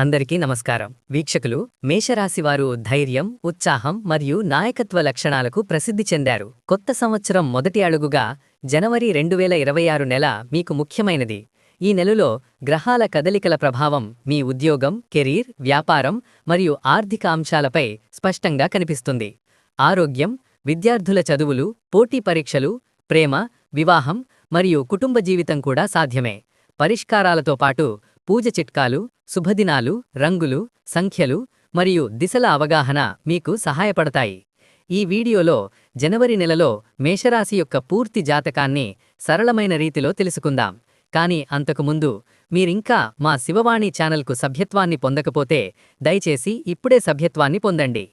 అందరికీ నమస్కారం. వీక్షకులు మేషరాశివారు ధైర్యం ఉత్సాహం మరియు నాయకత్వ లక్షణాలకు ప్రసిద్ధి చెందారు. కొత్త సంవత్సరం మొదటి అడుగుగా జనవరి రెండు వేల ఇరవై ఆరు నెల మీకు ముఖ్యమైనది. ఈ నెలలో గ్రహాల కదలికల ప్రభావం మీ ఉద్యోగం కెరీర్ వ్యాపారం మరియు ఆర్థిక అంశాలపై స్పష్టంగా కనిపిస్తుంది. ఆరోగ్యం విద్యార్థుల చదువులు పోటీ పరీక్షలు ప్రేమ వివాహం మరియు కుటుంబ జీవితం కూడా సాధ్యమే. పరిష్కారాలతో పాటు పూజ చిట్కాలు శుభదినాలు రంగులు సంఖ్యలు మరియు దిశల అవగాహన మీకు సహాయపడతాయి. ఈ వీడియోలో జనవరి నెలలో మేషరాశి యొక్క పూర్తి జాతకాన్ని సరళమైన రీతిలో తెలుసుకుందాం. కానీ అంతకుముందు మీరింకా మా శివవాణి ఛానల్కు సభ్యత్వాన్ని పొందకపోతే దయచేసి ఇప్పుడే సభ్యత్వాన్ని పొందండి.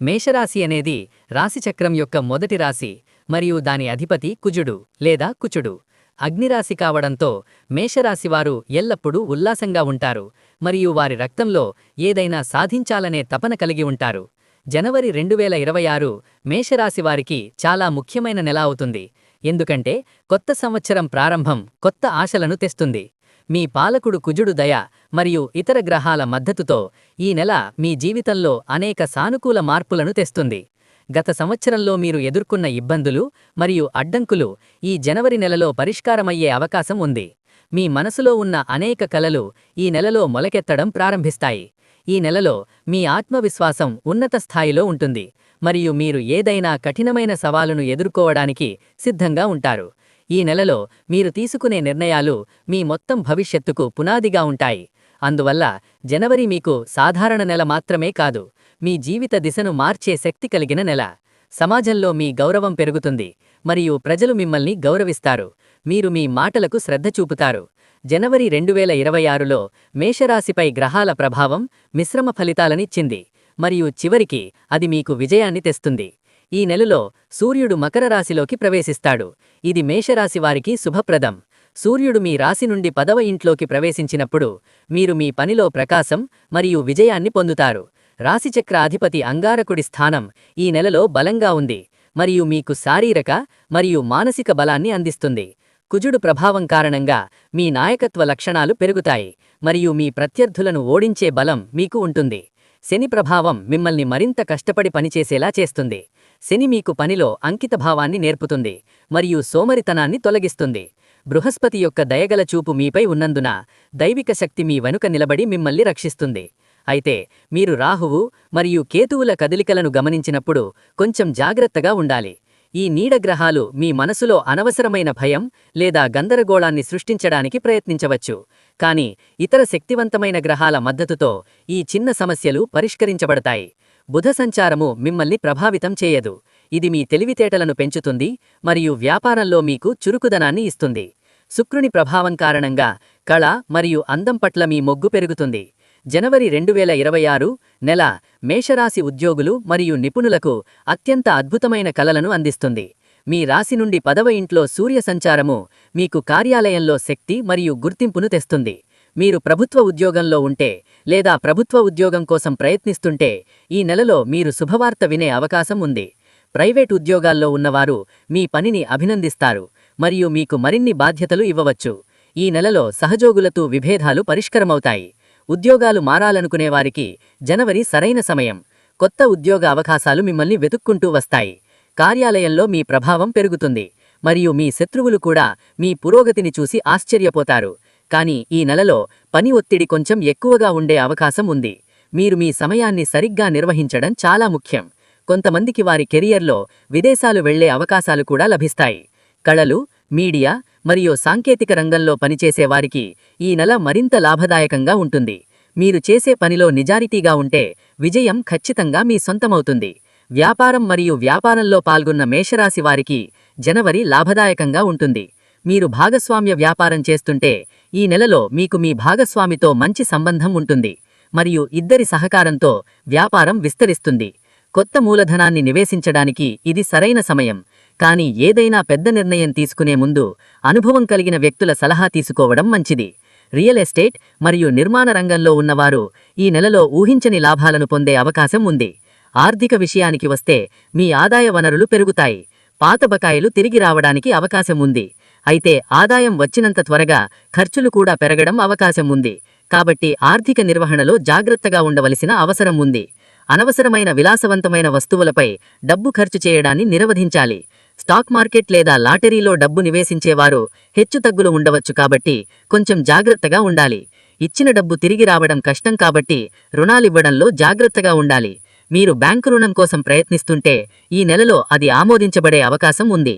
మేషరాశి అనేది రాశిచక్రం యొక్క మొదటి రాశి మరియు దాని అధిపతి కుజుడు లేదా కుచుడు. అగ్నిరాశి కావడంతో మేషరాశివారు ఎల్లప్పుడూ ఉల్లాసంగా ఉంటారు. మరియు వారి రక్తంలో ఏదైనా సాధించాలనే తపన కలిగి ఉంటారు. జనవరి రెండు వేల ఇరవై ఆరు మేషరాశివారికి చాలా ముఖ్యమైన నెల అవుతుంది. ఎందుకంటే కొత్త సంవత్సరం ప్రారంభం కొత్త ఆశలను తెస్తుంది. మీ పాలకుడు కుజుడు దయ మరియు ఇతర గ్రహాల మద్దతుతో ఈ నెల మీ జీవితంలో అనేక సానుకూల మార్పులను తెస్తుంది. గత సంవత్సరంలో మీరు ఎదుర్కొన్న ఇబ్బందులు మరియు అడ్డంకులు ఈ జనవరి నెలలో పరిష్కారమయ్యే అవకాశం ఉంది. మీ మనసులో ఉన్న అనేక కలలు ఈ నెలలో మొలకెత్తడం ప్రారంభిస్తాయి. ఈ నెలలో మీ ఆత్మవిశ్వాసం ఉన్నత స్థాయిలో ఉంటుంది. మరియు మీరు ఏదైనా కఠినమైన సవాలును ఎదుర్కోవడానికి సిద్ధంగా ఉంటారు. ఈ నెలలో మీరు తీసుకునే నిర్ణయాలు మీ మొత్తం భవిష్యత్తుకు పునాదిగా ఉంటాయి. అందువల్ల జనవరి మీకు సాధారణ నెల మాత్రమే కాదు. మీ జీవిత దిశను మార్చే శక్తి కలిగిన నెల. సమాజంలో మీ గౌరవం పెరుగుతుంది. మరియు ప్రజలు మిమ్మల్ని గౌరవిస్తారు. మీరు మీ మాటలకు శ్రద్ధ చూపుతారు. జనవరి రెండు వేల ఇరవై ఆరులో మేషరాశిపై గ్రహాల ప్రభావం మిశ్రమ ఫలితాలనిచ్చింది. మరియు చివరికి అది మీకు విజయాన్ని తెస్తుంది. ఈ నెలలో సూర్యుడు మకర రాశిలోకి ప్రవేశిస్తాడు. ఇది మేషరాశి వారికి శుభప్రదం. సూర్యుడు మీ రాశి నుండి పదవ ఇంట్లోకి ప్రవేశించినప్పుడు మీరు మీ పనిలో ప్రకాశం మరియు విజయాన్ని పొందుతారు. రాశిచక్ర అధిపతి అంగారకుడి స్థానం ఈ నెలలో బలంగా ఉంది. మరియు మీకు శారీరక మరియు మానసిక బలాన్ని అందిస్తుంది. కుజుడు ప్రభావం కారణంగా మీ నాయకత్వ లక్షణాలు పెరుగుతాయి. మరియు మీ ప్రత్యర్థులను ఓడించే బలం మీకు ఉంటుంది. శని ప్రభావం మిమ్మల్ని మరింత కష్టపడి పనిచేసేలా చేస్తుంది. శని మీకు పనిలో అంకితభావాన్ని నేర్పుతుంది. మరియు సోమరితనాన్ని తొలగిస్తుంది. బృహస్పతి యొక్క దయగల చూపు మీపై ఉన్నందున దైవిక శక్తి మీ వెనుక నిలబడి మిమ్మల్ని రక్షిస్తుంది. అయితే మీరు రాహువు మరియు కేతువుల కదలికలను గమనించినప్పుడు కొంచెం జాగ్రత్తగా ఉండాలి. ఈ నీడగ్రహాలు మీ మనసులో అనవసరమైన భయం లేదా గందరగోళాన్ని సృష్టించడానికి ప్రయత్నించవచ్చు. కానీ ఇతర శక్తివంతమైన గ్రహాల మద్దతుతో ఈ చిన్న సమస్యలు పరిష్కరించబడతాయి. బుధ సంచారము మిమ్మల్ని ప్రభావితం చేయదు. ఇది మీ తెలివితేటలను పెంచుతుంది మరియు వ్యాపారంలో మీకు చురుకుదనాన్ని ఇస్తుంది. శుక్రుని ప్రభావం కారణంగా కళ మరియు అందం పట్ల మీ మొగ్గు పెరుగుతుంది. జనవరి రెండు వేల ఇరవై ఆరు నెల మేషరాశి ఉద్యోగులు మరియు నిపుణులకు అత్యంత అద్భుతమైన కలలను అందిస్తుంది. మీ రాశి నుండి పదవ ఇంట్లో సూర్య సంచారము మీకు కార్యాలయంలో శక్తి మరియు గుర్తింపును తెస్తుంది. మీరు ప్రభుత్వ ఉద్యోగంలో ఉంటే లేదా ప్రభుత్వ ఉద్యోగం కోసం ప్రయత్నిస్తుంటే ఈ నెలలో మీరు శుభవార్త వినే అవకాశం ఉంది. ప్రైవేట్ ఉద్యోగాల్లో ఉన్నవారు మీ పనిని అభినందిస్తారు మరియు మీకు మరిన్ని బాధ్యతలు ఇవ్వవచ్చు. ఈ నెలలో సహజోగులతో విభేదాలు పరిష్కరమవుతాయి. ఉద్యోగాలు మారాలనుకునే వారికి జనవరి సరైన సమయం. కొత్త ఉద్యోగ అవకాశాలు మిమ్మల్ని వెతుక్కుంటూ వస్తాయి. కార్యాలయంలో మీ ప్రభావం పెరుగుతుంది. మరియు మీ శత్రువులు కూడా మీ పురోగతిని చూసి ఆశ్చర్యపోతారు. కానీ ఈ నెలలో పని ఒత్తిడి కొంచెం ఎక్కువగా ఉండే అవకాశం ఉంది. మీరు మీ సమయాన్ని సరిగ్గా నిర్వహించడం చాలా ముఖ్యం. కొంతమందికి వారి కెరియర్లో విదేశాలు వెళ్ళే అవకాశాలు కూడా లభిస్తాయి. కళలు మీడియా మరియు సాంకేతిక రంగంలో పనిచేసే వారికి ఈ నెల మరింత లాభదాయకంగా ఉంటుంది. మీరు చేసే పనిలో నిజాయితీగా ఉంటే విజయం ఖచ్చితంగా మీ సొంతమవుతుంది. వ్యాపారం మరియు వ్యాపారంలో పాల్గొన్న మేషరాశి వారికి జనవరి లాభదాయకంగా ఉంటుంది. మీరు భాగస్వామ్య వ్యాపారం చేస్తుంటే ఈ నెలలో మీకు మీ భాగస్వామితో మంచి సంబంధం ఉంటుంది. మరియు ఇద్దరి సహకారంతో వ్యాపారం విస్తరిస్తుంది. కొత్త మూలధనాన్ని నివేశించడానికి ఇది సరైన సమయం. కానీ ఏదైనా పెద్ద నిర్ణయం తీసుకునే ముందు అనుభవం కలిగిన వ్యక్తుల సలహా తీసుకోవడం మంచిది. రియల్ ఎస్టేట్ మరియు నిర్మాణ రంగంలో ఉన్నవారు ఈ నెలలో ఊహించని లాభాలను పొందే అవకాశం ఉంది. ఆర్థిక విషయానికి వస్తే మీ ఆదాయ వనరులు పెరుగుతాయి. పాత బకాయిలు తిరిగి రావడానికి అవకాశం ఉంది. అయితే ఆదాయం వచ్చినంత త్వరగా ఖర్చులు కూడా పెరగడం అవకాశం ఉంది. కాబట్టి ఆర్థిక నిర్వహణలో జాగ్రత్తగా ఉండవలసిన అవసరం ఉంది. అనవసరమైన విలాసవంతమైన వస్తువులపై డబ్బు ఖర్చు చేయడాన్ని నిరవధించాలి. స్టాక్ మార్కెట్ లేదా లాటరీలో డబ్బు నివేశించేవారు హెచ్చుతగ్గులు ఉండవచ్చు కాబట్టి కొంచెం జాగ్రత్తగా ఉండాలి. ఇచ్చిన డబ్బు తిరిగి రావడం కష్టం కాబట్టి రుణాలివ్వడంలో జాగ్రత్తగా ఉండాలి. మీరు బ్యాంకు రుణం కోసం ప్రయత్నిస్తుంటే ఈ నెలలో అది ఆమోదించబడే అవకాశం ఉంది.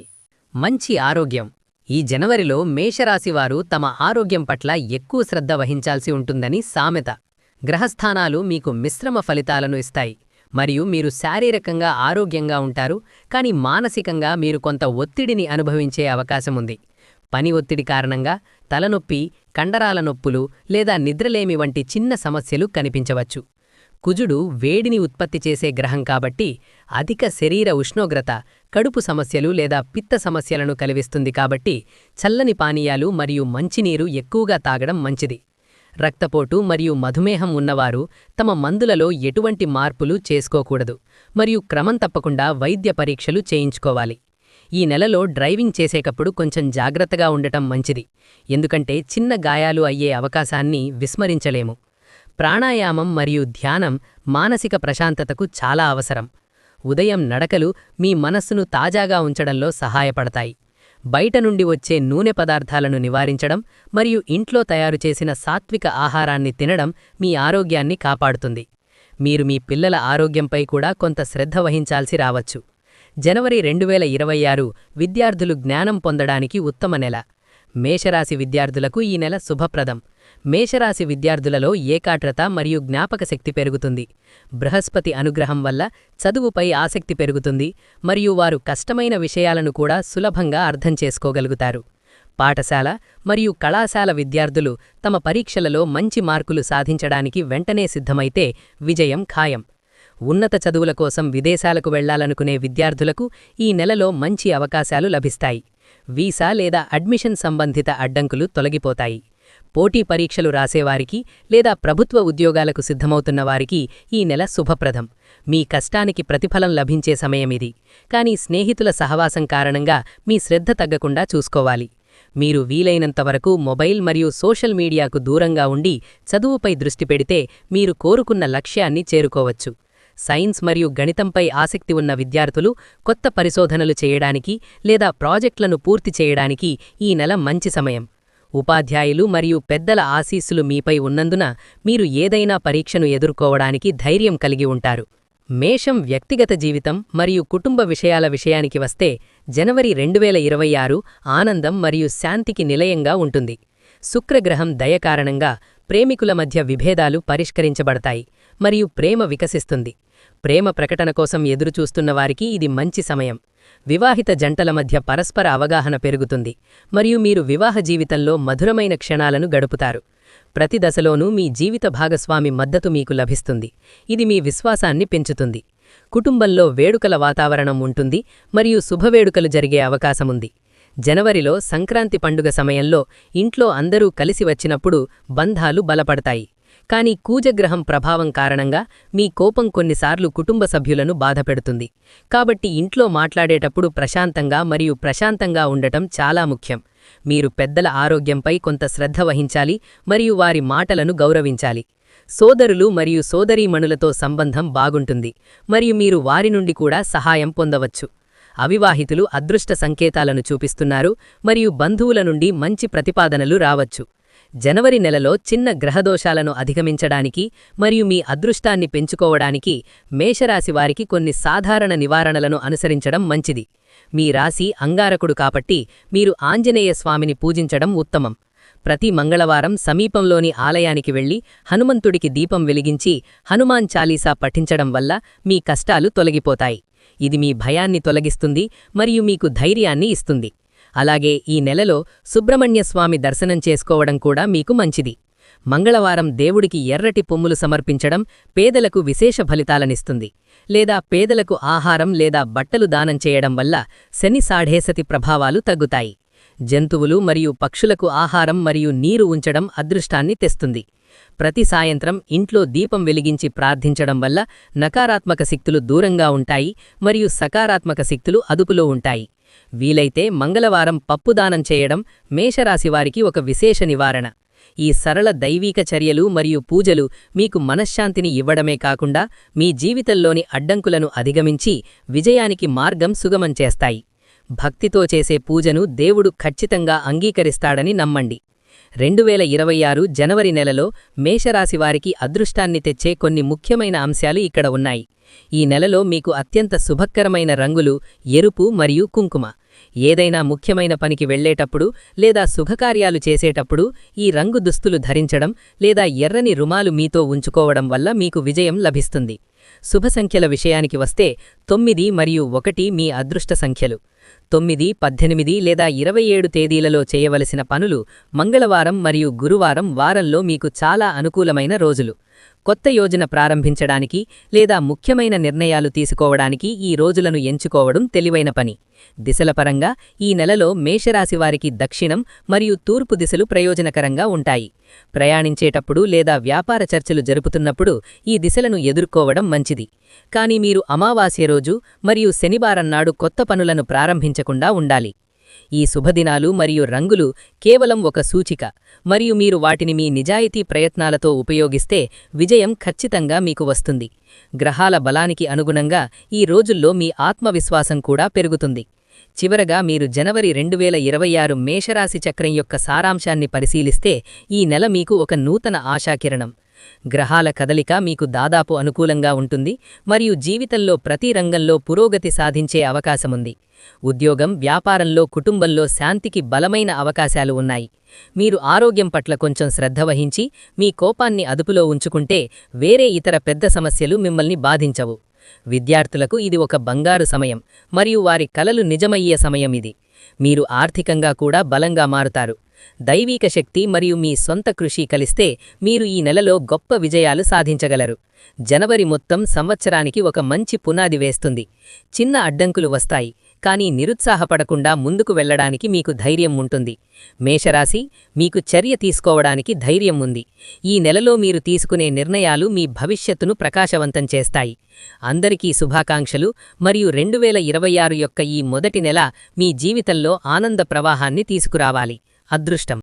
మంచి ఆరోగ్యం. ఈ జనవరిలో మేషరాశివారు తమ ఆరోగ్యం పట్ల ఎక్కువ శ్రద్ధ వహించాల్సి ఉంటుందని సామెత. గ్రహస్థానాలు మీకు మిశ్రమ ఫలితాలను ఇస్తాయి. మరియు మీరు శారీరకంగా ఆరోగ్యంగా ఉంటారు కానీ మానసికంగా మీరు కొంత ఒత్తిడిని అనుభవించే అవకాశం ఉంది. పని ఒత్తిడి కారణంగా తలనొప్పి కండరాల నొప్పులు లేదా నిద్రలేమి వంటి చిన్న సమస్యలు కనిపించవచ్చు. కుజుడు వేడిని ఉత్పత్తి చేసే గ్రహం కాబట్టి అధిక శరీర ఉష్ణోగ్రత కడుపు సమస్యలు లేదా పిత్త సమస్యలను కలిగిస్తుంది కాబట్టి చల్లని పానీయాలు మరియు మంచినీరు ఎక్కువగా తాగడం మంచిది. రక్తపోటు మరియు మధుమేహం ఉన్నవారు తమ మందులలో ఎటువంటి మార్పులు చేసుకోకూడదు మరియు క్రమం తప్పకుండా వైద్య పరీక్షలు చేయించుకోవాలి. ఈ నెలలో డ్రైవింగ్ చేసేటప్పుడు కొంచెం జాగ్రత్తగా ఉండటం మంచిది. ఎందుకంటే చిన్న గాయాలు అయ్యే అవకాశాన్ని విస్మరించలేము. ప్రాణాయామం మరియు ధ్యానం మానసిక ప్రశాంతతకు చాలా అవసరం. ఉదయం నడకలు మీ మనస్సును తాజాగా ఉంచడంలో సహాయపడతాయి. బయట నుండి వచ్చే నూనె పదార్థాలను నివారించడం మరియు ఇంట్లో తయారు చేసిన సాత్విక ఆహారాన్ని తినడం మీ ఆరోగ్యాన్ని కాపాడుతుంది. మీరు మీ పిల్లల ఆరోగ్యంపై కూడా కొంత శ్రద్ధ వహించాల్సి రావచ్చు. జనవరి రెండు వేల ఇరవై ఆరు విద్యార్థులు జ్ఞానం పొందడానికి ఉత్తమ నెల. మేషరాశి విద్యార్థులకు ఈ నెల శుభప్రదం. మేషరాశి విద్యార్థులలో ఏకాగ్రత మరియు జ్ఞాపకశక్తి పెరుగుతుంది. బృహస్పతి అనుగ్రహం వల్ల చదువుపై ఆసక్తి పెరుగుతుంది మరియు వారు కష్టమైన విషయాలను కూడా సులభంగా అర్థం చేసుకోగలుగుతారు. పాఠశాల మరియు కళాశాల విద్యార్థులు తమ పరీక్షలలో మంచి మార్కులు సాధించడానికి వెంటనే సిద్ధమైతే విజయం ఖాయం. ఉన్నత చదువుల కోసం విదేశాలకు వెళ్ళాలనుకునే విద్యార్థులకు ఈ నెలలో మంచి అవకాశాలు లభిస్తాయి. వీసా లేదా అడ్మిషన్ సంబంధిత అడ్డంకులు తొలగిపోతాయి. పోటీ పరీక్షలు రాసేవారికి లేదా ప్రభుత్వ ఉద్యోగాలకు సిద్ధమవుతున్న వారికి ఈ నెల శుభప్రదం. మీ కష్టానికి ప్రతిఫలం లభించే సమయమిది. కానీ స్నేహితుల సహవాసం కారణంగా మీ శ్రద్ధ తగ్గకుండా చూసుకోవాలి. మీరు వీలైనంతవరకు మొబైల్ మరియు సోషల్ మీడియాకు దూరంగా ఉండి చదువుపై దృష్టి పెడితే మీరు కోరుకున్న లక్ష్యాన్ని చేరుకోవచ్చు. సైన్స్ మరియు గణితంపై ఆసక్తి ఉన్న విద్యార్థులు కొత్త పరిశోధనలు చేయడానికి లేదా ప్రాజెక్టులను పూర్తి చేయడానికి ఈ నెల మంచి సమయం. ఉపాధ్యాయులు మరియు పెద్దల ఆశీస్సులు మీపై ఉన్నందున మీరు ఏదైనా పరీక్షను ఎదుర్కోవడానికి ధైర్యం కలిగి ఉంటారు. మేషం వ్యక్తిగత జీవితం మరియు కుటుంబ విషయాల విషయానికి వస్తే జనవరి రెండువేల ఇరవై ఆరు ఆనందం మరియు శాంతికి నిలయంగా ఉంటుంది. శుక్రగ్రహం దయ కారణంగా ప్రేమికుల మధ్య విభేదాలు పరిష్కరించబడతాయి మరియు ప్రేమ వికసిస్తుంది. ప్రేమ ప్రకటన కోసం ఎదురుచూస్తున్న వారికి ఇది మంచి సమయం. వివాహిత జంటల మధ్య పరస్పర అవగాహన పెరుగుతుంది. మరియు మీరు వివాహ జీవితంలో మధురమైన క్షణాలను గడుపుతారు. ప్రతి దశలోనూ మీ జీవిత భాగస్వామి మద్దతు మీకు లభిస్తుంది. ఇది మీ విశ్వాసాన్ని పెంచుతుంది. కుటుంబంలో వేడుకల వాతావరణం ఉంటుంది మరియు శుభవేడుకలు జరిగే అవకాశముంది జనవరిలో సంక్రాంతి పండుగ సమయంలో ఇంట్లో అందరూ కలిసి వచ్చినప్పుడు బంధాలు బలపడతాయి. కానీ కూజగ్రహం ప్రభావం కారణంగా మీ కోపం కొన్నిసార్లు కుటుంబ సభ్యులను బాధపెడుతుంది. కాబట్టి ఇంట్లో మాట్లాడేటప్పుడు ప్రశాంతంగా మరియు ప్రశాంతంగా ఉండటం చాలా ముఖ్యం. మీరు పెద్దల ఆరోగ్యంపై కొంత శ్రద్ధ వహించాలి మరియు వారి మాటలను గౌరవించాలి. సోదరులు మరియు సోదరీమణులతో సంబంధం బాగుంటుంది మరియు మీరు వారి నుండి కూడా సహాయం పొందవచ్చు. అవివాహితులు అదృష్ట సంకేతాలను చూపిస్తున్నారు మరియు బంధువుల నుండి మంచి ప్రతిపాదనలు రావచ్చు. జనవరి నెలలో చిన్న గ్రహదోషాలను అధిగమించడానికి మరియు మీ అదృష్టాన్ని పెంచుకోవడానికి మేషరాశి వారికి కొన్ని సాధారణ నివారణలను అనుసరించడం మంచిది. మీ రాశి అంగారకుడు కాబట్టి మీరు ఆంజనేయ స్వామిని పూజించడం ఉత్తమం. ప్రతి మంగళవారం సమీపంలోని ఆలయానికి వెళ్ళి హనుమంతుడికి దీపం వెలిగించి హనుమాన్ చాలీసా పఠించడం వల్ల మీ కష్టాలు తొలగిపోతాయి. ఇది మీ భయాన్ని తొలగిస్తుంది మరియు మీకు ధైర్యాన్ని ఇస్తుంది. అలాగే ఈ నెలలో సుబ్రహ్మణ్యస్వామి దర్శనం చేసుకోవడం కూడా మీకు మంచిది. మంగళవారం దేవుడికి ఎర్రటి పొమ్ములు సమర్పించడం పేదలకు విశేష ఫలితాలనిస్తుంది. లేదా పేదలకు ఆహారం లేదా బట్టలు దానం చేయడం వల్ల శని సాఢేసతి ప్రభావాలు తగ్గుతాయి. జంతువులు మరియు పక్షులకు ఆహారం మరియు నీరు ఉంచడం అదృష్టాన్ని తెస్తుంది. ప్రతి సాయంత్రం ఇంట్లో దీపం వెలిగించి ప్రార్థించడం వల్ల నకారాత్మక శక్తులు దూరంగా ఉంటాయి మరియు సకారాత్మక శక్తులు అదుపులో ఉంటాయి. వీలైతే మంగళవారం పప్పుదానం చేయడం మేషరాశివారికి ఒక విశేష నివారణ. ఈ సరళ దైవీక చర్యలు మరియు పూజలు మీకు మనశ్శాంతిని ఇవ్వడమే కాకుండా మీ జీవితంలోని అడ్డంకులను అధిగమించి విజయానికి మార్గం సుగమం చేస్తాయి. భక్తితో చేసే పూజను దేవుడు ఖచ్చితంగా అంగీకరిస్తాడని నమ్మండి. రెండు వేల ఇరవై ఆరు జనవరి నెలలో మేషరాశివారికి అదృష్టాన్ని తెచ్చే కొన్ని ముఖ్యమైన అంశాలు ఇక్కడ ఉన్నాయి. ఈ నెలలో మీకు అత్యంత శుభకరమైన రంగులు ఎరుపు మరియు కుంకుమ. ఏదైనా ముఖ్యమైన పనికి వెళ్ళేటప్పుడు లేదా శుభకార్యాలు చేసేటప్పుడు ఈ రంగు దుస్తులు ధరించడం లేదా ఎర్రని రుమాలు మీతో ఉంచుకోవడం వల్ల మీకు విజయం లభిస్తుంది. శుభ సంఖ్యల విషయానికి వస్తే తొమ్మిది మరియు ఒకటి మీ అదృష్ట సంఖ్యలు. తొమ్మిది పద్దెనిమిది లేదా ఇరవై ఏడు తేదీలలో చేయవలసిన పనులు మంగళవారం మరియు గురువారం వారంలో మీకు చాలా అనుకూలమైన రోజులు. కొత్త యోజన ప్రారంభించడానికి లేదా ముఖ్యమైన నిర్ణయాలు తీసుకోవడానికి ఈ రోజులను ఎంచుకోవడం తెలివైన పని. దిశల పరంగా ఈ నెలలో మేషరాశివారికి దక్షిణం మరియు తూర్పు దిశలు ప్రయోజనకరంగా ఉంటాయి. ప్రయాణించేటప్పుడు లేదా వ్యాపార చర్చలు జరుపుతున్నప్పుడు ఈ దిశలను ఎదుర్కోవడం మంచిది. కానీ మీరు అమావాస్య రోజు మరియు శనివారం నాడు కొత్త పనులను ప్రారంభించకుండా ఉండాలి. ఈ శుభదినాలు మరియు రంగులు కేవలం ఒక సూచిక. మరియు మీరు వాటిని మీ నిజాయితీ ప్రయత్నాలతో ఉపయోగిస్తే విజయం ఖచ్చితంగా మీకు వస్తుంది. గ్రహాల బలానికి అనుగుణంగా ఈ రోజుల్లో మీ ఆత్మవిశ్వాసం కూడా పెరుగుతుంది. చివరగా మీరు జనవరి రెండు వేల ఇరవై ఆరు మేషరాశి చక్రం యొక్క సారాంశాన్ని పరిశీలిస్తే ఈ నెల మీకు ఒక నూతన ఆశాకిరణం. గ్రహాల కదలిక మీకు దాదాపు అనుకూలంగా ఉంటుంది మరియు జీవితంలో ప్రతి రంగంలో పురోగతి సాధించే అవకాశముంది. ఉద్యోగం వ్యాపారంలో కుటుంబంలో శాంతికి బలమైన అవకాశాలు ఉన్నాయి. మీరు ఆరోగ్యం పట్ల కొంచెం శ్రద్ధ వహించి మీ కోపాన్ని అదుపులో ఉంచుకుంటే వేరే ఇతర పెద్ద సమస్యలు మిమ్మల్ని బాధించవు. విద్యార్థులకు ఇది ఒక బంగారు సమయం మరియు వారి కలలు నిజమయ్యే సమయం ఇది. మీరు ఆర్థికంగా కూడా బలంగా మారుతారు. దైవీక శక్తి మరియు మీ సొంత కృషి కలిస్తే మీరు ఈ నెలలో గొప్ప విజయాలు సాధించగలరు. జనవరి మొత్తం సంవత్సరానికి ఒక మంచి పునాది వేస్తుంది. చిన్న అడ్డంకులు వస్తాయి కానీ నిరుత్సాహపడకుండా ముందుకు వెళ్ళడానికి మీకు ధైర్యం ఉంటుంది. మేషరాశి మీకు చర్య తీసుకోవడానికి ధైర్యం ఉంది. ఈ నెలలో మీరు తీసుకునే నిర్ణయాలు మీ భవిష్యత్తును ప్రకాశవంతం చేస్తాయి. అందరికీ శుభాకాంక్షలు మరియు రెండు ఇరవై ఆరు యొక్క ఈ మొదటి నెల మీ జీవితంలో ఆనంద ప్రవాహాన్ని తీసుకురావాలి. అదృష్టం.